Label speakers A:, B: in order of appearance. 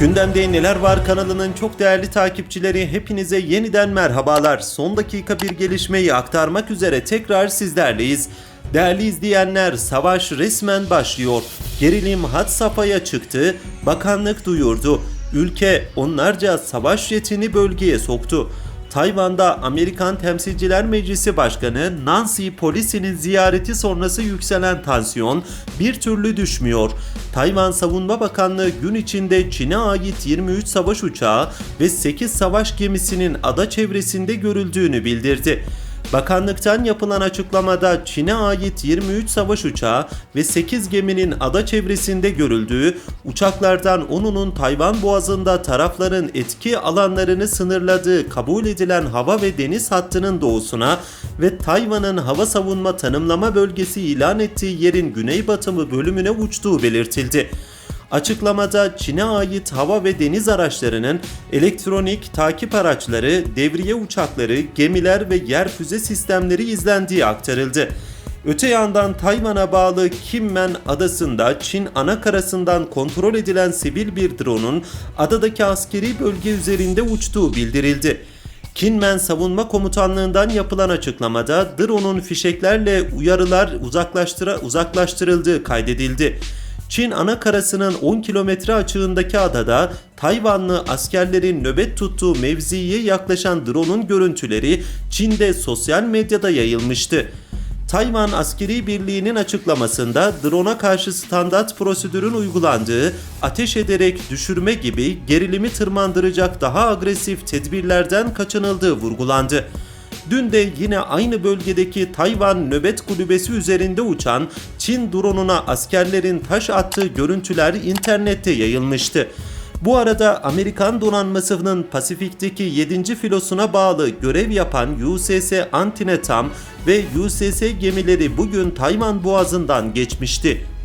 A: Gündemde Neler Var kanalının çok değerli takipçileri hepinize yeniden merhabalar. Son dakika bir gelişmeyi aktarmak üzere tekrar sizlerleyiz. Değerli izleyenler savaş resmen başlıyor. Gerilim had safhaya çıktı. Bakanlık duyurdu. Ülke onlarca savaş jetini bölgeye soktu. Tayvan'da Amerikan Temsilciler Meclisi Başkanı Nancy Pelosi'nin ziyareti sonrası yükselen tansiyon bir türlü düşmüyor. Tayvan Savunma Bakanlığı gün içinde Çin'e ait 23 savaş uçağı ve 8 savaş gemisinin ada çevresinde görüldüğünü bildirdi. Bakanlıktan yapılan açıklamada Çin'e ait 23 savaş uçağı ve 8 geminin ada çevresinde görüldüğü, uçaklardan 10'unun Tayvan Boğazı'nda tarafların etki alanlarını sınırladığı kabul edilen hava ve deniz hattının doğusuna ve Tayvan'ın hava savunma tanımlama bölgesi ilan ettiği yerin güneybatımı bölümüne uçtuğu belirtildi. Açıklamada Çin'e ait hava ve deniz araçlarının elektronik takip araçları, devriye uçakları, gemiler ve yer füze sistemleri izlendiği aktarıldı. Öte yandan Tayvan'a bağlı Kinmen adasında Çin ana karasından kontrol edilen sivil bir drone'un adadaki askeri bölge üzerinde uçtuğu bildirildi. Kinmen Savunma Komutanlığından yapılan açıklamada drone'un fişeklerle uyarılar uzaklaştıra, uzaklaştırıldığı kaydedildi. Çin ana karasının 10 kilometre açığındaki adada Tayvanlı askerlerin nöbet tuttuğu mevziye yaklaşan drone'un görüntüleri Çin'de sosyal medyada yayılmıştı. Tayvan Askeri Birliği'nin açıklamasında drone'a karşı standart prosedürün uygulandığı, ateş ederek düşürme gibi gerilimi tırmandıracak daha agresif tedbirlerden kaçınıldığı vurgulandı. Dün de yine aynı bölgedeki Tayvan nöbet kulübesi üzerinde uçan Çin drone'una askerlerin taş attığı görüntüler internette yayılmıştı. Bu arada Amerikan donanmasının Pasifik'teki 7. filosuna bağlı görev yapan USS Antietam ve USS gemileri bugün Tayvan Boğazı'ndan geçmişti.